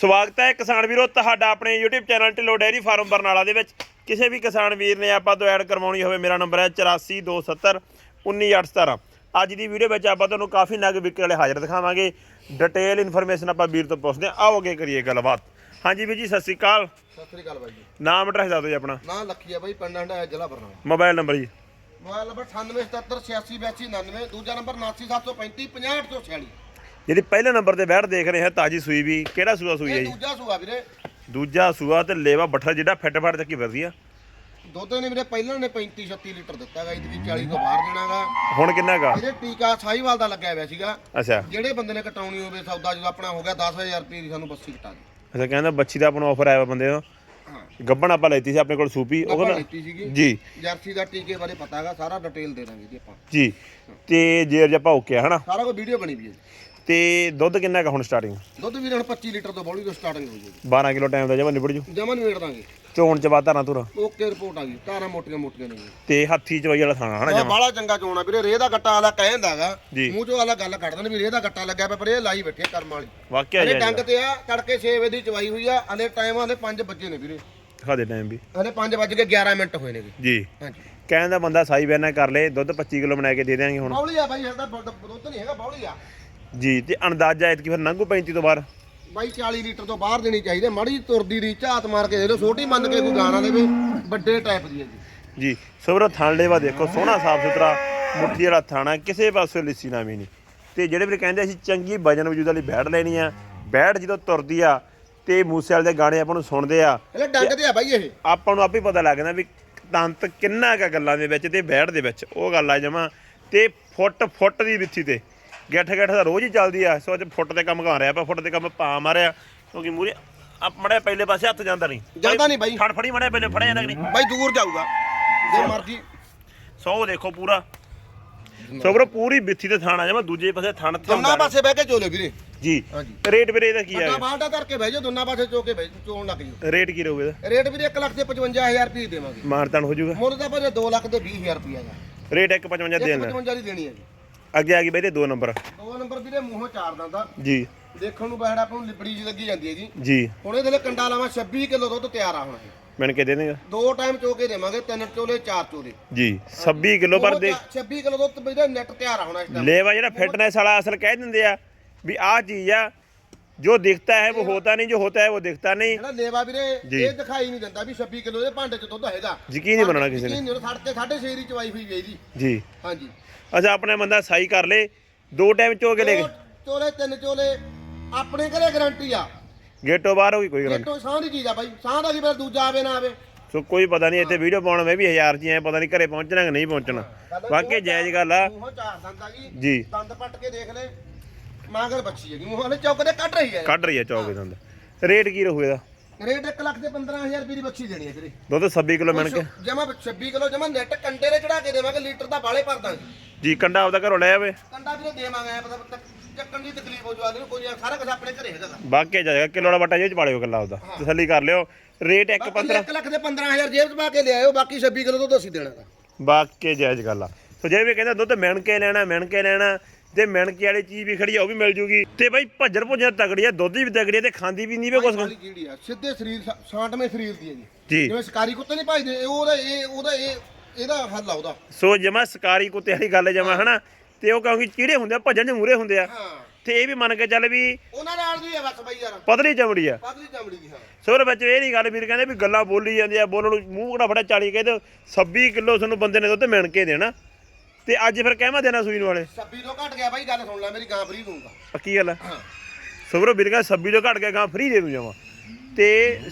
ਸਵਾਗਤ ਹੈ ਕਿਸਾਨ ਵੀਰੋ ਤੁਹਾਡਾ ਆਪਣੇ YouTube channel Dhillon dairy farm Barnala ਦੇ ਵਿੱਚ। ਕਿਸੇ ਵੀ ਕਿਸਾਨ ਵੀਰ ਨੇ ਆਪਾਂ ਤੋਂ ਐਡ ਕਰਵਾਉਣੀ ਹੋਵੇ ਮੇਰਾ ਨੰਬਰ ਹੈ 8427 19817 ਅੱਜ ਦੀ ਵੀਡੀਓ ਵਿੱਚ ਆਪਾਂ ਤੁਹਾਨੂੰ ਕਾਫੀ ਨਗ ਵਿਕਣ ਵਾਲੇ ਹਾਜ਼ਰ ਦਿਖਾਵਾਂਗੇ। ਡਿਟੇਲ ਇਨਫੋਰਮੇਸ਼ਨ ਆਪਾਂ ਵੀਰ ਤੋਂ ਪੁੱਛਦੇ ਹਾਂ। ਆਓ ਅੱਗੇ ਕਰੀਏ ਗੱਲਬਾਤ। ਹਾਂਜੀ ਵੀਰ ਜੀ ਸਤਿ ਸ਼੍ਰੀ ਅਕਾਲ। ਸਤਿ ਸ੍ਰੀ ਅਕਾਲ ਬਾਈ ਜੀ। ਨਾਮ ਐਡਰੈਸ ਦੱਸ ਦਿਓ ਜੀ ਆਪਣਾ। ਨਾਂ ਲੱਖੀ ਆ ਬਾਈ ਪਿੰਡ ਹੰਡਾ ਜ਼ਿਲ੍ਹਾ ਬਰਨਾਲਾ। ਮੋਬਾਈਲ ਨੰਬਰ ਜੀ। ਮੋਬਾਈਲ ਨੰਬਰ 9877868299 ਦੂਜਾ ਨੰਬਰ 7975565846 ਜਿਹੜੀ ਪਹਿਲੇ ਨੰਬਰ ਤੇ ਬੈਠ ਦੇਖ ਰਹੇ ਹਾਂ ਤਾਜੀ ਸੂਈ ਵੀ ਕਿਹੜਾ ਸੂਆ ਸੂਈ ਹੈ ਇਹ ਜੀ ਦੂਜਾ ਸੂਆ ਵੀਰੇ ਦੂਜਾ ਸੂਆ ਤੇ ਲੇਵਾ ਬੱਠਾ ਜਿਹੜਾ ਫਿੱਟ ਫੜ ਚੱਕੀ ਵਧੀਆ ਦੁੱਧ ਨੇ ਵੀਰੇ ਪਹਿਲਾਂ ਨੇ 35 36 ਲੀਟਰ ਦਿੱਤਾ ਗਾ ਇਹਦੇ 40 ਤੋਂ ਬਾਹਰ ਦੇਣਾਗਾ ਹੁਣ ਕਿੰਨਾ ਗਾ ਇਹਦੇ ਟੀਕਾ ਸਾਈਵਾਲ ਦਾ ਲੱਗਿਆ ਹੋਇਆ ਸੀਗਾ ਅੱਛਾ ਜਿਹੜੇ ਬੰਦੇ ਨੇ ਕਟਾਉਣੀ ਹੋਵੇ ਸੌਦਾ ਜਦੋਂ ਆਪਣਾ ਹੋ ਗਿਆ 10000 ਰੁਪਏ ਦੀ ਸਾਨੂੰ ਬੱਸੀ ਕਟਾ ਦੇ ਅੱਛਾ ਕਹਿੰਦਾ ਬੱਚੀ ਦਾ ਆਪਣਾ ਆਫਰ ਆਇਆ ਵਾ ਬੰਦੇ ਹਾਂ ਗੱਬਣ ਆਪਾਂ ਲੈਤੀ ਸੀ ਆਪਣੇ ਕੋਲ ਸੂਪੀ ਉਹ ਆਪਾਂ ਕਹਿੰਦਾ ਲੈਤੀ ਸੀਗੀ। ਜੀ। ਜਰਸੀ ਦਾ ਟੀਕੇ ਬਾਰੇ ਪਤਾ ਹੈਗਾ ਸਾਰਾ ਡਿਟੇਲ ਦੇ ਦਾਂਗੇ ਜੀ ਆਪਾਂ। ਜੀ ਤੇ ਜੇਰ ਜਪਾ ਓਕੇ ਆ ਹਨਾ? ਸਾਰਾ ਕੋਈ ਵੀਡੀਓ ਬਣੀ ਵੀ ਹੈ। ਤੇ ਦੁੱਧ ਕਿੰਨਾ ਕਾ ਹੁਣ ਸਟਾਰਟਿੰਗ ਦੁੱਧ ਵੀਰੇ ਹੁਣ 25 ਲੀਟਰ ਤੋਂ ਬੋਲੀ ਤੋਂ ਸਟਾਰਟਿੰਗ ਹੋ ਜੂਗੀ 12 ਕਿਲੋ ਟਾਈਮ ਦਾ ਜਮਾ ਨਿਬੜ ਜੂ। ਜਮਨ ਵੇੜ ਦਾਂਗੇ। ਚੋਣ ਚ ਬਾਤਾਂ ਨਾ ਤੁਰ ਓਕੇ ਰਿਪੋਰਟ ਆ ਗਈ। ਤਾਰਾਂ ਮੋਟੀਆਂ ਮੋਟੀਆਂ ਨੇ ਤੇ ਹੱਥੀ ਚਵਾਈ ਵਾਲਾ ਥਾਣਾ ਹਨਾ ਜਮਾ? ਬਾਲਾ ਚੰਗਾ ਚੋਣਾ ਵੀਰੇ ਰੇਹ ਦਾ ਗੱਟਾ ਵਾਲਾ ਕਹਿੰਦਾਗਾ। ਮੂੰਹ ਚੋਂ ਵਾਲਾ ਗੱਲ ਕੱਢ ਦਿੰਦੇ ਵੀ ਰੇਹ ਦਾ ਗੱਟਾ ਲੱਗਿਆ ਪਿਆ ਪਰ ਇਹ ਲਾਈ ਬੈਠੇ ਕਰਮ ਵਾਲੀ। ਵਾਕਿਆ ਜੀ ਡੰਗ ਤੇ ਆ ਤੜਕੇ 6 ਵਜੇ ਦੀ ਚਵਾਈ ਹੋਈ ਆ ਹਲੇ ਟਾਈਮ ਹਲੇ 5 ਵਜੇ ਨੇ ਵੀਰੇ। ਦਿਖਾ ਦੇ ਟਾਈਮ ਵੀ। ਹਲੇ 5 ਵਜ ਕੇ 11 ਮਿੰਟ ਹੋਏ ਨੇ ਜੀ। ਹਾਂਜੀ। ਕਹਿੰਦਾ ਬੰਦਾ ਸਾਈ ਬੈਨਾ ਕਰ ਲੇ ਦੁੱਧ 25 ਕਿਲੋ ਬਣਾ ਕੇ ਦੇ ਦਿਆਂਗੇ ਹੁਣ। ਬੌਲੀ ਆ ਬਾਈ ਸਾਡਾ ਦੁੱਧ ਨਹੀਂ ਹੈਗਾ ਬੌਲੀ ਆ। ਜੀ ਤੇ ਅੰਦਾਜ਼ਾ ਐਤਕੀ ਫਿਰ ਨੰਗੂ 35 ਤੋਂ ਬਾਹਰ। ਬਾਈ 40 ਲੀਟਰ ਤੋਂ ਬਾਹਰ ਦੇਣੀ ਚਾਹੀਦੀ। ਮਾੜੀ ਤੁਰਦੀ ਦੀ ਝਾਤ ਮਾਰ ਕੇ ਦੇ ਲਓ ਛੋਟੀ ਮੰਨ ਕੇ ਕੋਈ ਗਾਣਾ ਦੇਵੇ ਵੱਡੇ ਟਾਈਪ ਦੀ ਹੈ ਜੀ। ਜੀ ਸੋਬਰਾ ਥਣ ਲੇਵਾ ਦੇਖੋ ਸੋਹਣਾ ਸਾਫ਼ ਸੁਥਰਾ ਮੁੱਠੀ ਵਾਲਾ ਥਾਣਾ ਕਿਸੇ ਪਾਸੇ ਲਿੱਸੀ ਨਾ ਵੀ ਨਹੀਂ ਤੇ ਜਿਹੜੇ ਵੀ ਕਹਿੰਦੇ ਅਸੀਂ ਚੰਗੀ ਵਜਨ ਵਜੂਦ ਵਾਲੀ ਬੈੜ ਲੈਣੀ ਆ ਬੈੜ ਜਦੋਂ ਤੁਰਦੀ ਆ ਤੇ ਮੂਸੇ ਵਾਲੇ ਦੇ ਗਾਣੇ ਆਪਾਂ ਨੂੰ ਸੁਣਦੇ ਆ। ਹਲੇ ਡੰਗ ਤੇ ਆ ਬਾਈ ਇਹ। ਆਪਾਂ ਨੂੰ ਆਪੇ ਪਤਾ ਲੱਗਦਾ ਵੀ ਤੰਤ ਕਿੰਨਾ ਕਾ ਗੱਲਾਂ ਦੇ ਵਿੱਚ ਤੇ ਬੈੜ ਦੇ ਵਿੱਚ। ਉਹ ਗੱਲ ਆ ਜਮਾ। ਤੇ ਫੁੱਟ ਫੁੱਟ ਦੀ ਵਿੱਥੀ ਤੇ। ਗਿੱਠ ਗਿੱਠ ਦਾ ਰੋਜ਼ ਹੀ ਚੱਲਦੀ ਆ। ਸੋ ਅੱਜ ਫੁੱਟ ਤੇ ਕੰਮ ਕਰ ਰਿਹਾ ਆਪਾਂ। ਫੁੱਟ ਤੇ ਕੰਮ ਪਾ ਮਾਰਿਆ। ਕਿਉਂਕਿ ਮੂਰੇ ਮੜੇ ਪਹਿਲੇ ਪਾਸੇ ਹੱਥ ਜਾਂਦਾ ਨਹੀਂ। ਜਾਂਦਾ ਨਹੀਂ ਬਾਈ। ਫੜ ਫੜੀ ਮੜੇ ਪਹਿਲੇ ਫੜਿਆ ਜਾਂਦਾ ਨਹੀਂ? ਬਾਈ ਦੂਰ ਜਾਊਗਾ। ਜੇ ਮਰਜ਼ੀ। ਸੋ ਦੇਖੋ ਪੂਰਾ। ਸੋ ਬਰੋ ਪੂਰੀ ਵਿੱਥੀ ਤੇ ਥਾਣਾ ਜਮਾ। ਦੂਜੇ ਪਾਸੇ ਥਣ ਤੇ ਹੁੰਦਾ ਪਾਸੇ ਬਹਿ ਕੇ ਚੋਲੇ ਵੀਰੇ। ਜੀ। ਹਾਂਜੀ। ਰੇਟ ਵੀਰੇ ਇਹਦਾ ਕੀ ਅੱਡਾ ਹੈ ਬਾਲਟਾ ਕਰਕੇ ਬਹਿ ਜਾਓ ਦੋਨਾਂ ਪਾਸੇ ਚੋ ਕੇ ਬਹਿ ਚੋਣ ਲੱਗ ਜਾਓ। ਰੇਟ ਕੀ ਰਹੂਗਾ ਇਹਦਾ? ਰੇਟ ਵੀਰੇ 1 ਲੱਖ ਤੇ 55000 ਰੁਪਏ ਦੇਵਾਂਗੇ। ਮਾਰਤਨ ਹੋ ਜਾਊਗਾ। ਮੁੱਲ ਤਾਂ ਭਾਵੇਂ 2 ਲੱਖ ਤੇ 20000 ਰੁਪਏ ਦਾ। ਰੇਟ 155 ਦੇਣਾ। 55 ਦੀ ਦੇਣੀ ਹੈ ਜੀ। ਅੱਗੇ ਆ ਗਈ ਬਈ ਤੇ ਦੋ ਨੰਬਰ। ਦੋ ਨੰਬਰ ਵੀਰੇ ਮੂੰਹੋਂ ਚਾਰ ਦੰਦਾ। ਜੀ। ਦੇਖਣ ਨੂੰ ਬੈੜਾ ਆਪਾਂ ਨੂੰ ਲਿਬੜੀ ਜੀ ਲੱਗੀ ਜਾਂਦੀ ਹੈ ਜੀ। ਜੀ। ਹੁਣ ਇਹਦੇ ਲਈ ਕੰਡਾ ਲਾਵਾਂ 26 ਕਿਲੋ ਦੁੱਧ ਤਿਆਰ ਆ ਹੁਣ ਇਹ। ਮੈਨ ਕੇ ਦੇ ਦੇਗਾ ਦੋ ਟਾਈਮ ਚੋ ਕੇ ਦੇਵਾਂਗੇ ਤਿੰਨ ਚੋਲੇ ਚਾਰ ਚੋਲੇ। ਜੀ। 26 ਕਿਲੋ ਪਰ ਦੇ 26 ਕਿਲੋ ਦੁੱਧ ਵੀਰੇ ਨੈਟ ਤਿਆਰ ਆ ਹੁਣ ਇਸ ਟਾਈਮ लेवा ਜਿਹੜਾ ਫਿਟਨੈਸ ਵਾਲਾ ਅਸਲ ਕਹਿ ਦਿੰਦੇ ਆ। ਵੀ ਆਹ ਚੀਜ਼ ਆ ਜੋ ਦਿਖਤਾ ਹੈ ਉਹ ਹੋਤਾ ਨਹੀਂ ਜੋ ਹੋਤਾ ਹੈ ਉਹ ਦਿਖਤਾ ਨਹੀਂ। ਜਿਹੜਾ ਲੇਵਾ ਵੀਰੇ ਜੀ। ਇਹ ਦਿਖਾਈ ਨਹੀਂ ਦਿੰਦਾ ਵੀ 26 ਕਿਲੋ ਦੇ ਭਾਂਡੇ ਚ ਦੁੱਧ ਹੈਗਾ। ਯਕੀਨ ਨਹੀਂ ਬਣਾਉਣਾ ਕਿਸੇ ਨੇ। ਨਹੀਂ ਸਾਡੇ ਸਾਢੇ ਛੇ ਦੀ ਚਵਾਈ ਹੋਈ ਹੈ ਜੀ। ਜੀ। ਹਾਂਜੀ। ਅੱਛਾ ਆਪਣੇ ਬੰਦਾ ਸਾਈ ਕਰ ਲੇ ਦੋ ਟਾਈਮ ਚੋ ਕੇ ਲੈ ਦੋ ਚੋਲੇ ਤਿੰਨ ਚੋਲੇ ਆਪਣੇ ਘਰੇ ਗਾਰੰਟੀ ਆ। ਗੇਟੋ ਬਾਹਰ ਹੋਈ ਕੋਈ ਗੱਲ ਗੇਟੋ ਸਾਹ ਦੀ ਚੀਜ਼ ਆ ਬਾਈ ਸਾਹ ਦਾ ਕੀ ਫਿਰ ਦੂਜਾ ਆਵੇ ਨਾ ਆਵੇ। ਸੋ ਕੋਈ ਪਤਾ ਨਹੀਂ ਇੱਥੇ ਵੀਡੀਓ ਪਾਉਣ ਮੈਂ ਵੀ ਹਜ਼ਾਰ ਜੀ ਐ ਪਤਾ ਨਹੀਂ ਘਰੇ ਪਹੁੰਚਣਾ ਕਿ ਨਹੀਂ ਪਹੁੰਚਣਾ। ਵਾਕਈ ਜਾਇਜ਼ ਗੱਲ ਆ। ਮੂੰਹੋਂ ਚਾਰ ਦੰਦ ਆ ਗਈ ਜੀ। ਦੰਦ ਪੱਟ ਕੇ ਦੇਖ ਲੈ। ਮਾਂਗਰ ਬੱਚੀ ਹੈਗੀ ਮੂੰਹ ਵਾਲੇ ਚੌਕ ਤੇ ਕੱਢ ਰਹੀ ਹੈ ਕੱਢ ਰਹੀ ਆ ਚੌਕੇ ਦੰਦ ਰੇਟ ਕੀ ਰਹੂ ਇਹਦਾ? ਰੇਟ 1 ਲੱਖ ਤੇ 15000 ਰੁਪਏ ਦੀ ਬੱਚੀ ਦੇਣੀ ਹੈ ਵੀਰੇ। ਦੁੱਧ 26 ਕਿਲੋ ਮਿਣ ਕੇ। ਜਮਾ 26 ਕਿਲੋ ਜਮਾ ਨੈਟ ਕੰਡੇ ਦੇ ਚੜਾ ਕੇ ਦੇਵਾਂਗੇ ਲੀਟਰ ਦਾ ਬਾਲੇ ਭਰ ਦਾਂਗੇ। ਜੀ ਕੰਡਾ ਆਪਦਾ ਘਰੋਂ ਲੈ ਆਵੇ। ਕੰਡਾ ਵੀਰੇ ਦੇਵਾਂਗੇ ਐਂ ਪਤਾ ਚੱਕਣ ਦੀ ਤਕਲੀਫ ਹੋ ਜਵਾ ਨੂੰ ਕੋਈ ਸਾਰਾ ਕੁਝ ਆਪਣੇ ਘਰੇ ਹੈਗਾ। ਬਾਕੀ ਜਾਏਗਾ ਕਿਲੋ ਵਾਲਾ ਵਟਾ ਜੇ ਚ ਪਾਲਿਓ ਗੱਲਾਂ ਆਪਦਾ। ਤਸੱਲੀ ਕਰ ਲਿਓ। ਰੇਟ 1 ਬਾਕੀ 15 1 ਲੱਖ ਦੇ 15000 ਜੇਬ 'ਚ ਪਾ ਕੇ ਲਿਆਇਓ ਬਾਕੀ 26 ਕਿਲੋ ਦੁੱਧ ਅਸੀਂ ਦੇਣਾ। ਬਾਕੀ ਜਾਇਜ਼ ਗੱਲ ਆ। ਸੋ ਜੇ ਵੀ ਕਹਿੰਦਾ ਦੁੱਧ ਮਿਣ ਕੇ ਲੈਣਾ ਮਿਣ ਕੇ ਲੈਣਾ ਤੇ ਮਿਣ ਕੇ ਵਾਲੀ ਚੀਜ਼ ਵੀ ਖੜੀ ਆ ਉਹ ਵੀ ਮਿਲ ਜੂਗੀ। ਤੇ ਬਾਈ ਭੱਜਰ ਭੁੱਜਰ ਤਗੜੀ ਆ ਦੁੱਧ ਵੀ ਤਗੜੀ ਆ ਤੇ ਖਾਂਦੀ ਵੀ ਨਹੀਂ ਵੇ ਕੁਛ। ਜਿਹੜੀ ਆ ਸਿੱਧੇ ਸਰੀਰ ਸਾਂਟਵੇਂ ਸਰੀਰ ਦੀ ਹੈ ਜੀ। ਜਿਵੇਂ ਸ਼ਿਕਾਰੀ ਕੁੱਤੇ ਨਹੀਂ ਭਜਦੇ ਇਹ ਉਹਦਾ ਇਹ ਉਹਦਾ ਇਹ ਇਹਦਾ ਹੱਲ ਆ ਉਹਦਾ। ਸੋ ਜਮਾ ਸਕਾਰੀ ਕੁੱਤੇ ਵਾਲੀ ਗੱਲ ਜਮਾ ਹਨਾ? ਤੇ ਉਹ ਕਹੂੰਗੀ ਚੀੜੇ ਹੁੰਦੇ ਆ ਭੱਜਣ ਦੇ ਮੂਰੇ ਹੁੰਦੇ ਆ। ਤੇ ਇਹ ਵੀ ਮੰਨ ਕੇ ਚੱਲ ਵੀ ਉਹਨਾਂ ਨਾਲ ਦੀ ਆ ਬਸ ਬਾਈ ਯਾਰ। ਪਤਲੀ ਚਮੜੀ ਆ। ਪਤਲੀ ਚਮੜੀ ਦੀ ਹਾਂ। ਸੋ ਉਹਦੇ ਵਿੱਚ ਇਹ ਨਹੀਂ ਗੱਲ ਵੀਰ ਕਹਿੰਦੇ ਵੀ ਗੱਲਾਂ ਬੋਲੀ ਜਾਂਦੀਆਂ ਬੋਲਣ ਨੂੰ ਮੂੰਹ ਕਿਹੜਾ ਫੜਾ 40 ਕਹਿੰਦੇ 26 ਕਿਲੋ ਤੁਹਾਨੂੰ ਬੰਦੇ ਨੇ ਦੁੱਧ ਮਿਣ ਕੇ ਦੇਣਾ। ਤੇ ਅੱਜ ਫਿਰ ਕਹਿਮਾ ਦੇਣਾ ਸੂਈ ਨੂੰ ਵਾਲੇ? 26 ਤੋਂ ਘਟ ਗਿਆ ਬਾਈ ਗੱਲ ਸੁਣ ਲੈ ਮੇਰੀ ਗਾਂ ਫਰੀ ਦੂੰਗਾ ਪੱਕੀ ਗੱਲ ਹਾਂ। ਸੋਬਰੋ ਵੀਰ ਕਹਿੰਦਾ 26 ਤੋਂ ਘਟ ਗਿਆ ਗਾਂ ਫ੍ਰੀ ਦੇ ਦੂੰ ਜਾਵਾਂ। ਤੇ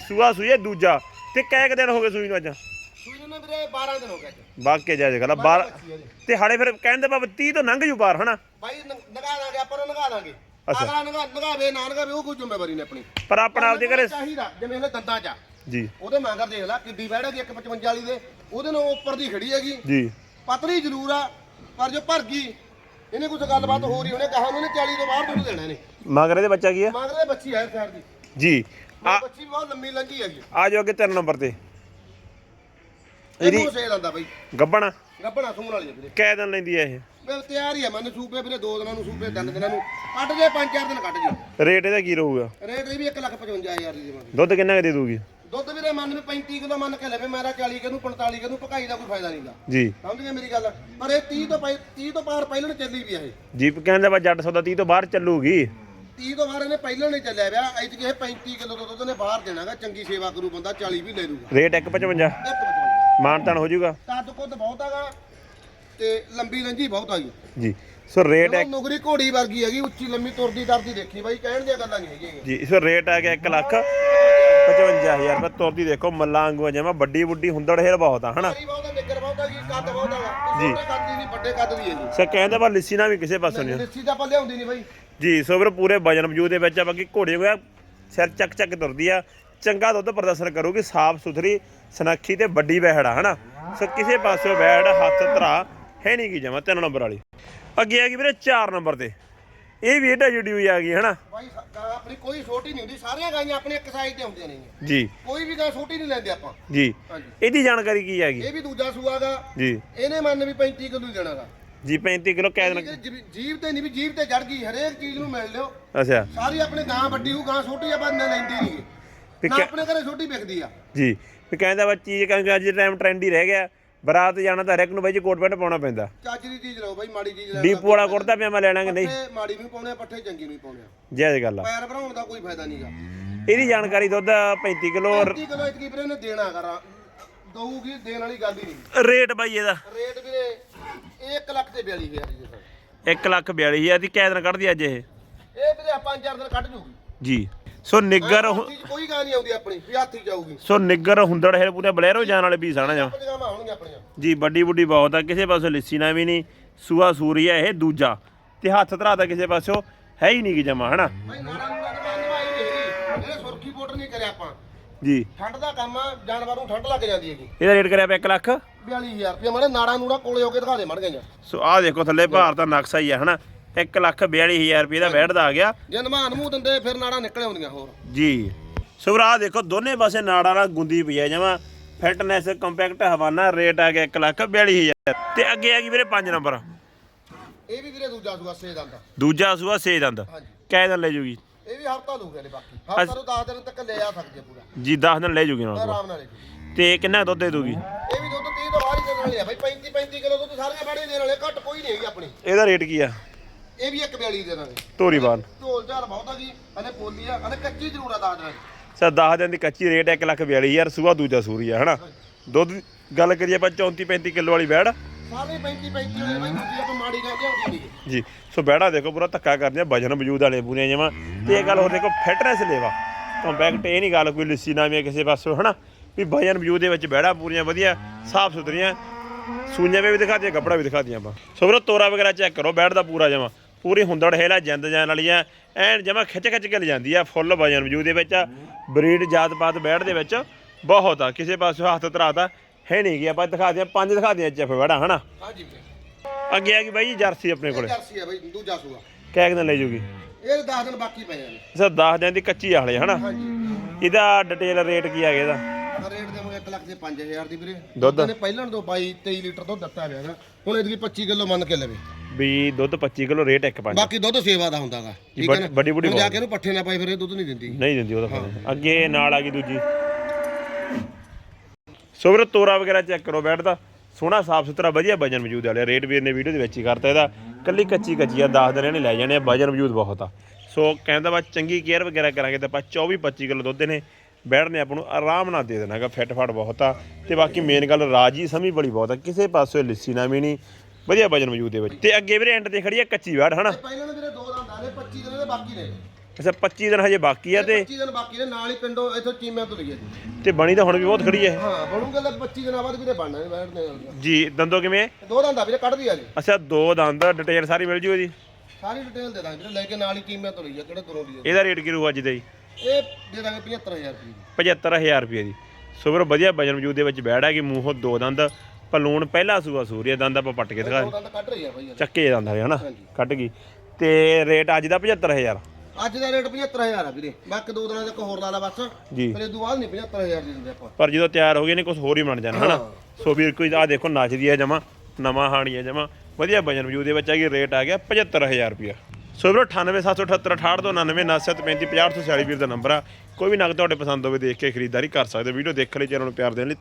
ਸੂਆ ਸੂਏ ਦੂਜਾ। ਤੇ ਕੈ ਕੁ ਦਿਨ ਹੋ ਗਏ ਸੂਈ ਨੂੰ ਅੱਜ? ਸੂਈ ਨੂੰ ਨਾ ਵੀਰੇ 12 ਦਿਨ ਹੋ ਗਏ ਅੱਜ। ਵਾਕਿਆ ਜਾਇਜ਼ ਗੱਲ ਆ ਬਾਰ ਬੱਚੀ ਆ ਜੀ। ਤੇ ਹਾਲੇ ਫਿਰ ਕਹਿੰਦੇ ਬਾਬਾ 30 ਤੋਂ ਲੰਘ ਜੂ ਪਾਰ ਹਨਾ? ਬਾਈ ਨਗਾ ਦਾਂਗੇ ਆਪਾਂ ਨੂੰ ਨਗਾ ਦਾਂਗੇ। ਅਗਲਾ ਨਗਾ ਨਗਾਵੇ ਨਾ ਨਗਾਵੇ ਉਹ ਕੋਈ ਜ਼ਿੰਮੇਵਾਰੀ ਨਹੀਂ ਆਪਣੀ। ਪਰ ਆਪਣਾ ਆਪਦੇ ਘਰੇ ਚਾਹੀਦਾ ਜਿਵੇਂ ਇਹਨੇ ਦੰਦਾਂ 'ਚ। ਜੀ। ਉਹਦੇ ਮਾਂਗਰ ਦੇਖ ਲੈ ਕਿੱਡੀ ਬੈੜ ਹੈਗੀ 155 ਵਾਲੀ ਦੇ। ਉਹਦੇ ਨਾਲ ਉੱਪਰ ਦੀ ਖੜੀ ਹੈਗੀ। ਜੀ। ਪਤਲੀ ਜ਼ਰੂਰ ਆ ਪਰ ਜੋ ਭਰ ਗਈ ਇਹਨੇ ਕੁਝ ਗੱਲਬਾਤ ਹੋ ਰਹੀ ਉਹਨੇ ਕਹਾ ਉਹਨੇ 40 ਤੋਂ ਬਾਹਰ ਦੁੱਧ ਦੇਣਾ ਨੇ ਮਗਰ ਇਹਦੇ ਬੱਚਾ ਕੀ ਆ? ਮਾਂਗਰ ਦੇ ਬੱਚੀ ਹੈ ਖੈਰ ਦੀ। ਜੀ ਆ ਬੱਚੀ ਬਹੁਤ ਲੰਮੀ ਲੰਗੀ ਹੈਗੀ ਆ ਜਾਓ ਅੱਗੇ ਤਿੰਨ ਨੰਬਰ ਤੇ। ਇਹਨੂੰ ਸੇ ਦੰਦਾ ਬਾਈ। ਗੱਬਣ। ਗੱਬਣਾ ਸੂਣ ਵਾਲੀ ਵੀਰੇ। ਕੈ ਦਿਨ ਲੈਂਦੀ ਆ ਇਹ? ਵੀ ਤਿਆਰ ਹੀ ਆ ਮਨ ਸੂਪੇ ਵੀਰੇ ਦੋ ਦਿਨਾਂ ਨੂੰ ਸੂਪੇ ਤਿੰਨ ਦਿਨਾਂ ਨੂੰ। ਕੱਢ ਜੇ ਪੰਜ ਚਾਰ ਦਿਨ ਕੱਢ ਜੀ ਰੇਟ ਇਹਦਾ ਕੀ ਰਹੂਗਾ? ਰੇਟ ਇਹ ਵੀ 1,55,000 ਦੀ ਦੇਵਾਂਗੇ। ਦੁੱਧ ਕਿੰਨਾ ਕੁ ਦੇ ਦੂਗੀ? ਵੀਰੇ ਮੰਨ ਵੀ 35 ਕਿਲੋ ਮੰਨ ਕੇ ਲਵੇ ਮੇਰਾ 40 ਕਿਲੋ 45 ਕਿਲੋ ਪਕਾਈ ਦਾ ਕੋਈ ਫਾਇਦਾ ਨਹੀਂਗਾ ਜੀ। ਸਮਝ ਗਏ ਮੇਰੀ ਗੱਲ? ਪਰ ਇਹ 30 ਤੋਂ ਪਹਿ- 30 ਤੋਂ ਪਾਰ ਪਹਿਲਾਂ ਚੱਲੀ ਵੀ ਇਹ। ਜੀਪ ਕਹਿੰਦਾ ਵਾ ਜੱਟ ਸੌਦਾ 30 ਤੋਂ ਬਾਹਰ ਚੱਲੂਗੀ। 30 ਤੋਂ ਬਾਅਦ ਇਹਨੇ ਪਹਿਲਾਂ ਨਹੀਂ ਚੱਲਿਆ ਵਿਆ ਐਤ ਕਿ ਇਹ 35 ਕਿਲੋ ਦਾ ਦੁੱਧ ਨੇ ਬਾਹਰ ਦੇਣਾਗਾ ਚੰਗੀ ਸੇਵਾ ਕਰੂ ਬੰਦਾ 40 ਵੀ ਲੈ ਲੂਗਾ। ਰੇਟ 155 ਇੱਕ ਬਚਾਉਣਾ ਮਾਨਤਾਨ ਹੋ ਜਾਊਗਾ। ਕੱਦ ਕੁੱਦ ਬਹੁਤ ਹੈਗਾ ਤੇ ਲੰਬੀ ਲੰਜੀ ਬਹੁਤ ਹੈਗੀ। ਜੀ। ਸੋ ਰੇਟ ਜਦੋਂ ਨੁਗਰੀ ਘੋੜੀ ਵਰਗੀ ਹੈਗੀ ਉੱਚੀ ਲੰਮੀ ਤੁਰਦੀ ਦਰਦੀ ਦੇਖੀ ਬਾਈ ਕਹਿਣ ਦੀਆਂ ਗੱਲਾਂ ਨਹੀਂ ਹੈਗੀਆਂ। ਜੀ ਸੋ ਰੇਟ ਆ ਗਿਆ 1 ਲੱਖ। 55000 ਰੁਪਏ ਤੁਰਦੀ ਦੇਖੋ ਮੱਲਾਂ ਵਾਂਗੂ ਜਮਾ ਵੱਡੀ ਵੱਡੀ ਹੁੰਦੜ ਹੇਰ ਬਹੁਤ ਆ ਹਨਾ? ਬਹੁਤਾ ਬਹੁਤਾ ਕੱਦ ਬਹੁਤ ਜੀ। ਕੱਦ ਦੀ ਨਹੀਂ ਵੱਡੇ ਕੱਦ ਦੀ ਹੈ ਜੀ। ਸੋ ਕਹਿੰਦਾ ਵਾ ਲਿੱਸੀ ਨਾ ਵੀ ਕਿਸੇ ਪਾਸੋਂ ਨਹੀਂ ਲੱਸੀ ਤਾਂ ਆਪਾਂ ਲਿਆਉਂਦੀ ਨਹੀਂ ਬਾਈ। ਜੀ ਸੋ ਵੀਰ ਪੂਰੇ ਵਜਨ ਵਜੂਦ ਦੇ ਵਿੱਚ ਆ ਬਾਕੀ ਘੋੜੇ ਕੋਲ ਸਿਰ ਚੱਕ ਚੱਕ ਤੁਰਦੀ ਆ। ਚੰਗਾ ਦੁੱਧ ਪ੍ਰਦਰਸ਼ਨ ਕਰੂਗੀ ਸਾਫ਼ ਸੁਥਰੀ ਸਨੱਖੀ ਤੇ ਵੱਡੀ ਵਹਿੜ ਆ ਹਨਾ? ਸੋ ਕਿਸੇ ਪਾਸੋਂ ਵਹਿੜ ਹੱਥ ਧਰਾ ਹੈ ਨਹੀਂ ਕੀ ਜਮਾ ਤਿੰਨ ਨੰਬਰ ਵਾਲੀ। ਅੱਗੇ ਆ ਗਈ ਵੀਰੇ 4 ਨੰਬਰ ਤੇ। ਇਹ ਵੀ ਏਡਾ ਜੁੜੀ ਹੋਈ ਆ ਗਈ ਹਨਾ? ਬਾਈ ਗਾਂ ਆਪਣੀ ਕੋਈ ਛੋਟੀ ਨਹੀਂ ਹੁੰਦੀ ਸਾਰੀਆਂ ਗਾਈਆਂ ਆਪਣੇ ਇੱਕ ਸਾਈਜ਼ ਤੇ ਹੁੰਦੀਆਂ ਨੇ ਜੀ। ਕੋਈ ਵੀ ਗਾਂ ਛੋਟੀ ਨਹੀਂ ਲੈਂਦੇ ਆਪਾਂ। ਜੀ। ਹਾਂਜੀ। ਇਹਦੀ ਜਾਣਕਾਰੀ ਕੀ ਹੈਗੀ? ਇਹ ਵੀ ਦੂਜਾ ਸੂਆਗਾ ਜੀ। ਇਹਨੇ ਮੰਨ ਵੀ 35 ਕਿਲੋ ਹੀ ਦੇਣਾਗਾ ਜੀ 35 ਕਿਲੋ ਕੈਦ ਜੀਵ ਤੇ ਨਹੀਂ ਵੀ ਜੀਵ ਤੇ ਚੜ ਗਈ ਹਰੇਕ ਚੀਜ਼ ਨੂੰ ਮਿਲ ਲਿਓ। ਅੱਛਾ। ਸਾਰੀ ਆਪਣੇ ਗਾਂ ਵੱਡੀ ਹੋ ਗਾਂ ਛੋਟੀ ਆ ਬੰਦੇ ਲੈਂਦੀ ਨਹੀਂ। ਨਾ ਕਿਆ- ਆਪਣੇ ਘਰੇ ਛੋਟੀ ਵਿਕਦੀ ਆ। ਜੀ। ਵੀ ਕਹਿੰਦਾ ਵਾ ਚੀਜ਼ ਅੱਜ ਟਾਈਮ ਟ੍ਰੈਂਡ ਹੀ ਰਹਿ ਗਿਆ। ਬਰਾਤ ਜਾਣਾ ਤਾਂ ਹਰੇਕ ਨੂੰ ਬਾਈ ਜੀ ਕੋਟ ਪੈਂਟ ਪਾਉਣਾ ਪੈਂਦਾ। ਚੱਜ ਦੀ ਚੀਜ਼ ਲਓ ਬਾਈ ਮਾੜੀ ਚੀਜ਼ ਲੈ ਡੀਪੂ ਵਾਲਾ ਕੁੜਤਾ ਪਜਾਮਾ ਲੈ ਲਾਂਗੇ ਨਹੀਂ। ਪੱਠੇ ਮਾੜੀ ਵੀ ਪਾਉਣੇ ਆ, ਪੱਠੇ ਚੰਗੀ ਵੀ ਪਾਉਣੇ ਆ। ਜਾਇਜ਼ ਗੱਲ ਆ। ਪੈਰ ਭਰਾਉਣ ਦਾ ਕੋਈ ਫਾਇਦਾ ਨਹੀਂਗਾ ਇਹਦੀ ਜਾਣਕਾਰੀ ਦੁੱਧ 35 ਕਿਲੋ 30 ਕਿਲੋ ਇਤਕੀ ਵੀਰੇ ਨੇ ਦੇਣਾ ਕਰਾਂ ਦਊਗੀ ਦੇਣ ਵਾਲੀ ਗੱਲ ਹੀ ਨਹੀਂ। ਰੇਟ ਬਾਈ ਇਹਦਾ। ਰੇਟ ਵੀਰੇ 1 ਲੱਖ ਤੇ 42000 ਜੀ ਸਰ। 1 ਲੱਖ 42000 ਦੀ ਕੈਦ ਨਾਲ ਕੱਢਦੀ ਅੱਜ ਇਹ। ਇਹ ਵੀਰੇ ਆਪਾਂ ਪੰਜ ਚਾਰ ਦਿਨ ਕੱਢ ਜੂਗੀ। ਜੀ। ਸੋ ਨਿੱਗਰ ਹੁ- ਹੱਥੀ 'ਚ ਕੋਈ ਗਾਂ ਨਹੀਂ ਆਉਂਦੀ ਆਪਣੀ ਵੀ ਹੱਥੀ ਜਾਊਗੀ। ਸੋ ਨਿੱਗਰ ਹੁੰਦੜ ਹੈ ਪੂਰੇ ਬਲੇਰੋ ਜਾਣ ਵਾਲੇ ਪੀਸ ਆਣਾ ਜਾ ਪੰਜਾਂ ਹੋਣਗੀਆਂ ਆਪਣੀਆਂ। ਜੀ ਵੱਡੀ ਵੱਡੀ ਬਹੁਤ ਆ ਕਿਸੇ ਪਾਸੋਂ ਲਿੱਸੀ ਨਾ ਵੀ ਨਹੀਂ ਸੂਆ ਸੂਰੀ ਆ ਇਹ ਦੂਜਾ। ਤੇ ਹੱਥ ਧਰਾ ਤਾਂ ਕਿਸੇ ਪਾਸੋਂ ਹੈ ਹੀ ਨਹੀਂ ਕਿ ਜਮਾ ਹਨਾ? ਭਾਈ ਨਾੜਾ ਨੂੜਾ ਦੀ ਮੰਨ ਨਵਾਈ ਨਹੀਂ ਹੈਗੀ। ਇਹਨੇ ਸੁਰਖੀ ਪਾਊਡਰ ਨਹੀਂ ਕਰਿਆ ਆਪਾਂ। ਜੀ। ਠੰਡ ਦਾ ਕੰਮ ਆ ਜਾਨਵਰ ਨੂੰ ਠੰਡ ਲੱਗ ਜਾਂਦੀ ਹੈਗੀ। ਇਹਦਾ ਰੇਟ ਕਰਿਆ ਪਿਆ 1 ਲੱਖ? 42000 ਰੁਪਏ ਮਾੜੇ ਨਾੜਾ ਨੂੜਾ ਕੋਲੇ ਹੋ ਕੇ ਦਿਖਾ ਦੇ ਮੜ ਗਈਆਂ। ਸੋ ਆਹ ਦੇਖੋ ਥੱਲੇ ਭਾਰ ਦਾ ਨਕਸ਼ਾ ਹੀ ਆ ਹਨਾ? 1 ਲੱਖ 42000 ਰੁਪਏ ਦਾ ਵੈਟ ਦਾ ਆ ਗਿਆ। ਜੇ ਨਮਾਨ ਮੂੰਹ ਦਿੰਦੇ ਫਿਰ ਨਾੜਾ ਨਿਕਲ ਆਉਂਦੀਆਂ ਹੋਰ। ਜੀ। ਸੋ ਆਹ ਦੇਖੋ ਦੋਨੇ ਪਾਸੇ ਨਾੜਾਂ ਨਾਲ ਗੁੰਦੀ ਪਈ ਹੈ ਜਮਾ ਫਿਟਨੈਸ ਕੰਪੈਕਟ ਹਵਾਨਾ ਰੇਟ ਆ ਗਿਆ 1 ਲੱਖ 42000 ਤੇ ਅੱਗੇ ਆ ਗਈ ਵੀਰੇ 5 ਨੰਬਰ। ਇਹ ਵੀ ਵੀਰੇ ਦੂਜਾ ਸੂਆ ਸੇ ਦੰਦ ਦੂਜਾ ਸੂਆ 6 ਦੰਦ। ਹਾਂਜੀ। ਕੈ ਦਿਨ ਲੈ ਜੂਗੀ? ਇਹ ਵੀ ਹਫਤਾ ਲੂਗੇ ਨੇ ਬਾਕੀ। ਹਫਤਾ ਤੋਂ 10 ਦਿਨ ਤੱਕ ਲੈ ਆ ਸਕਦੇ ਪੂਰਾ। ਜੀ 10 ਦਿਨ ਲੈ ਜੂਗੀ ਨਾਲ। ਆਰਾਮ ਨਾਲ ਲੈ। ਤੇ ਕਿੰਨਾ ਦੁੱਧ ਦੇ ਦੂਗੀ? ਇਹ ਵੀ ਦੁੱਧ 30 ਤੋਂ ਬਾਹਰ ਹੀ ਦੇਣ ਵਾਲੇ ਆ ਬਾਈ 35 35 ਕਿਲੋ ਦੁੱਧ ਸਾਰੀਆਂ ਬਾੜੇ ਦੇਣ ਵਾਲੇ ਘੱਟ ਕੋਈ ਨਹੀਂ ਹੈਗੀ ਆਪਣੀ। ਇਹਦਾ ਰੇਟ ਕੀ ਆ? ਇਹ ਵੀ ਇੱਕ 42 ਦੇ ਦਾਂਗੇ ਧੋਰੀਵਾਲ ਢੋਲ ਝਾਲ ਬਹੁਤ ਆ ਜੀ ਹਲੇ ਪੋਲੀ ਆ ਹਲੇ ਕੱਚੀ ਜ਼ਰੂਰ ਆ ਦੱਸ ਦਿਨਾਂ ਦੀ ਸਰ 10 ਦਿਨ ਦੀ ਕੱਚੀ ਰੇਟ 1 ਲੱਖ 42000 ਸੂਆ ਦੂਜਾ ਸੂਰੀ ਆ ਹਨਾ? ਦੁੱਧ ਗੱਲ ਕਰੀਏ ਆਪਾਂ 34 35 ਕਿਲੋ ਵਾਲੀ ਬੈੜ ਸਾਰੇ 35 35 ਵਾਲੇ ਬਾਈ ਦੂਜੀ ਆਪਾਂ ਮਾੜੀ ਕਹਿੰਦੇ ਆਉਂਦੀ ਨਹੀਂ। ਜੀ ਸੋ ਬੈੜਾ ਦੇਖੋ ਪੂਰਾ ਧੱਕਾ ਕਰਦੇ ਆ ਵਜਨ ਵਜੂਦ ਵਾਲੇ ਪੂਰੇ ਜਮਾ। ਤੇ ਇਹ ਗੱਲ ਹੋਰ ਦੇਖੋ ਫਿਟਨੈਸ ਲੈਵਾ। ਕੰਪੈਕਟ ਇਹ ਨਹੀਂ ਗੱਲ ਕੋਈ ਲਿੱਸੀ ਨਾ ਵੀ ਕਿਸੇ ਪਾਸੋਂ ਹਨਾ? ਵੀ ਵਜਨ ਵਜੂਦ ਦੇ ਵਿੱਚ ਬੈੜਾ ਪੂਰੀਆਂ ਵਧੀਆ ਸਾਫ਼ ਸੁਥਰੀਆਂ। ਸੂਈਆਂ ਵੀ ਦਿਖਾਤੀਆਂ ਕੱਪੜਾ ਵੀ ਦਿਖਾਤੀਆਂ ਆਪਾਂ। ਸੋ ਵੀਰੋ ਤੋਰਾ ਵਗੈਰਾ ਚੈੱਕ ਕਰੋ ਬੈੜ ਦਾ ਪੂਰਾ ਜਮਾ। ਪੂਰੀ ਹੁੰਦੜ ਹੈਲਾ ਜਿੰਦ ਜਾਨ ਵਾਲੀ ਆ। ਐਨ ਜਮਾ ਖਿੱਚ ਖਿੱਚ ਕੇ ਲਿਜਾਂਦੀ ਆ ਫੁੱਲ ਵਜਨ ਵਜੂਦ ਦੇ ਵਿੱਚ ਬਰੀਡ ਜਾਤ ਪਾਤ ਬੈੜ ਦੇ ਵਿੱਚ ਬਹੁਤ ਆ ਕਿਸੇ ਪਾਸੋਂ ਹੱਥ ਧਰਾਤਾ ਹੈ ਨਹੀਂ ਗਿਆ ਆਪਾਂ ਦਿਖਾ ਦਿਆਂ ਪੰਜ ਦਿਖਾ ਦਿਆਂ ਚੈਫ ਬੈੜਾ ਹਨਾ? ਹਾਂਜੀ ਅੱਗੇ ਆ ਗਈ ਬਾਈ ਜੀ ਜਰਸੀ ਆਪਣੇ ਕੋਲੇ। ਜਰਸੀ ਆ ਬਾਈ ਦੂਜਾ ਸੂਆ। ਕਿਆ ਦਿਨ ਲੈ ਜੂਗੀ? ਇਹ 10 ਦਿਨ ਬਾਕੀ ਪਏ ਨੇ ਸਰ 10 ਦਿਨ ਦੀ ਕੱਚੀ ਹਾਲੇ ਹਨਾ? ਹਾਂਜੀ। ਇਹਦਾ ਡਿਟੇਲ ਰੇਟ ਕੀ ਆ ਗਿਆ ਇਹਦਾ ਰੇਟ ਦੇਵਾਂਗੇ 1 ਲੱਖ ਦੇ 5000 ਦੀ ਵੀਰੇ। ਦੁੱਧ? ਨੇ ਪਹਿਲਾਂ ਤੋਂ 22 23 ਲੀਟਰ ਦੁੱਧ ਦਿੱਤਾ ਹੋਇਆ ਨਾ ਹੁਣ ਇਹਦੀ 25 ਕਿਲੋ ਮੰਨ ਕੇ ਲਵੇ। ਵੀ ਦੁੱਧ 25 ਕਿਲੋ ਰੇਟ 1.5 ਬਾਕੀ ਦੁੱਧ ਸੇਵਾ ਦਾ ਹੁੰਦਾਗਾ ਠੀਕ ਹੈ ਵੱਡੀ- ਨਾ ਵੱਡੀ ਹੁਣ ਜਾ ਕੇ ਇਹਨੂੰ ਪੱਠੇ ਨਾ ਪਾਈ ਫਿਰ ਇਹ ਦੁੱਧ ਨਹੀਂ ਦਿੰਦੀ। ਨਹੀਂ ਦਿੰਦੀ ਉਹਦਾ ਅੱਗੇ ਨਾਲ ਆ ਗਈ ਦੂਜੀ। ਸੋ ਵੀਰੋ ਤੋਰਾ ਵਗੈਰਾ ਚੈੱਕ ਕਰੋ ਬੈਠ ਦਾ। ਸੋਹਣਾ ਸਾਫ਼ ਸੁਥਰਾ ਵਧੀਆ ਵਜਨ ਮੌਜੂਦ ਵਾਲਿਆ। ਰੇਟ ਵੀਰ ਨੇ ਵੀਡੀਓ ਦੇ ਵਿੱਚ ਹੀ ਕਰਤਾ ਇਹਦਾ। ਕੱਲੀ ਕੱਚੀ ਕੱਚੀ ਆ 10 ਦਿਨ ਇਹਨੇ ਲੈ ਜਾਣੇ ਆ ਵਜਨ ਮੌਜੂਦ ਬਹੁਤ ਆ। ਸੋ ਕਹਿੰਦਾ ਵਾ ਚੰਗੀ ਕੇਅਰ ਵਗੈਰਾ ਕਰਾਂਗੇ ਤਾਂ ਆਪਾਂ 24 25 ਕਿਲੋ ਦੁੱਧ ਨੇ ਬੈਠ ਨੇ ਆਪਾਂ ਨੂੰ ਆਰਾਮ ਨਾਲ ਦੇ ਦੇਣਾਗਾ ਫਿੱਟ ਫਾਟ ਬਹੁਤ ਆ। ਤੇ ਬਾਕੀ ਮੇਨ ਗੱਲ ਰਾਜੀ ਸਮੀ ਬੜੀ ਬਹੁਤ ਆ। ਕਿਸੇ ਪਾਸੋਂ ਲਿੱਸੀ ਨਾ ਵੀ ਨਹੀਂ ਵਧੀਆ ਵਜਨ ਮੌਜੂਦ ਦੇ ਵਿੱਚ ਤੇ ਅੱਗੇ ਵੀਰੇ ਐਂਡ ਤੇ ਖੜੀ ਆ ਕੱਚੀ ਬੈਠ ਹਨਾ? ਪਹਿਲਾਂ ਨੇ ਵੀਰੇ ਦੋ ਦੰਦ ਆਲੇ 25 ਦਿਨ ਦੇ ਬਾਕੀ ਨੇ। ਅੱਛਾ 25 ਦਿਨ ਹਜੇ ਬਾਕੀ ਆ ਤੇ 25 ਦਿਨ ਬਾਕੀ ਨੇ ਨਾਲ ਹੀ ਪਿੰਡੋਂ ਇੱਥੋਂ ਚੀਮਿਆਂ ਤੋਂ ਲਈਏ। ਜੀ ਤੇ ਬਣੀ ਤਾਂ ਹੁਣ ਵੀ ਬਹੁਤ ਖੜੀ ਹੈ ਹਾਂ ਬਣੂਗਾ ਤਾਂ 25 ਦਿਨਾਂ ਬਾਅਦ ਵੀਰੇ ਬਣਨਾ ਨਹੀਂ ਬੈਠਦੇ ਜੀ ਦੰਦੋ ਕਿਵੇਂ? ਹੈ? ਦੋ ਦੰਦ ਆ ਵੀਰੇ ਕੱਢਦੀ ਆ ਜੀ ਅੱਛਾ ਦੋ ਦੰਦ ਡਿਟੇਲ ਸਾਰੀ ਮਿਲ ਜੂ ਇਹਦੀ? ਸਾਰੀ ਡਿਟੇਲ ਦੇ ਦਾਂਗੇ ਵੀਰੇ ਲੈ ਕੇ ਨਾਲ ਹੀ ਚੀਮਿਆਂ ਤੋਂ ਲਈਏ ਕਿਹੜੇ ਦੂਰੋਂ ਲਈਏ। ਇਹਦਾ ਰੇਟ ਕੀ ਰਹੂ ਅੱਜ ਦੇ ਜੀ? ਇਹ ਦੇ ਦਾਂਗੇ 75000 ਰੁਪਏ ਦੀ। 75000 ਰੁਪਏ ਦੀ। ਸੋ ਵੀਰੋ ਵਧੀਆ ਵਜਨ ਮੌਜੂਦ ਦੇ ਵਿੱਚ ਬੈੜ ਹੈ ਕਿ ਮੂੰਹੋਂ ਦੋ ਦੰਦ ਪਲੂਣ ਪਹਿਲਾ ਸੂਆ ਸੂਰੀਆ ਦੰਦ ਆਪਾਂ ਪੱਟ ਕੇ ਦਿਖਾ ਦੋ ਦੰਦ ਕੱਢ ਰਹੀ ਆ ਬਾਈ ਯਾਰ। ਚੱਕੇ ਦੰਦ ਹੈ ਹਨਾ? ਹਾਂਜੀ। ਕੱਢ ਗਈ। ਤੇ ਰੇਟ ਅੱਜ ਦਾ 75000 ਅੱਜ ਦਾ ਰੇਟ 75000 ਆ ਵੀਰੇ। ਬਾਕੀ ਦੋ ਦਿਨਾਂ ਇੱਕ ਹੋਰ ਲਾ ਲਾ ਬਸ। ਫਿਰ ਇਹ ਤੋਂ ਬਾਅਦ ਨਹੀਂ 75000 ਦੀ ਦਿੰਦੇ ਆਪਾਂ। ਪਰ ਜਦੋਂ ਤਿਆਰ ਹੋ ਗਏ ਨੇ ਕੁਝ ਹੋਰ ਹੀ ਬਣ ਜਾਣਾ ਹਨਾ? ਸੋ ਵੀਰ ਕੋਈ ਆ ਦੇਖੋ ਨੱਚਦੀ ਹੈ ਜਮਾ ਨਵਾਂ ਹਾਣੀ ਹੈ ਜਮਾ। ਵਧੀਆ ਵਜਨ ਵਜੂ ਦੇ ਵਿੱਚ ਹੈਗੀ ਰੇਟ ਆ ਗਿਆ 75000 ਰੁਪਿਆ ਸੋ ਵੀਰੋ 9878 68 299 50 50 ਵੀਰ ਦਾ ਨੰਬਰ ਆ। ਕੋਈ ਵੀ ਨਗ ਤੁਹਾਡੇ ਪਸੰਦ ਹੋਵੇ ਦੇਖ ਕੇ ਖਰੀਦਦਾਰੀ ਕਰ ਸਕਦੇ ਹੋ। ਵੀਡੀਓ ਦੇਖ ਲਈ ਚੈਨਲ ਨੂੰ ਪਿਆਰ ਦੇਣ ਲਈ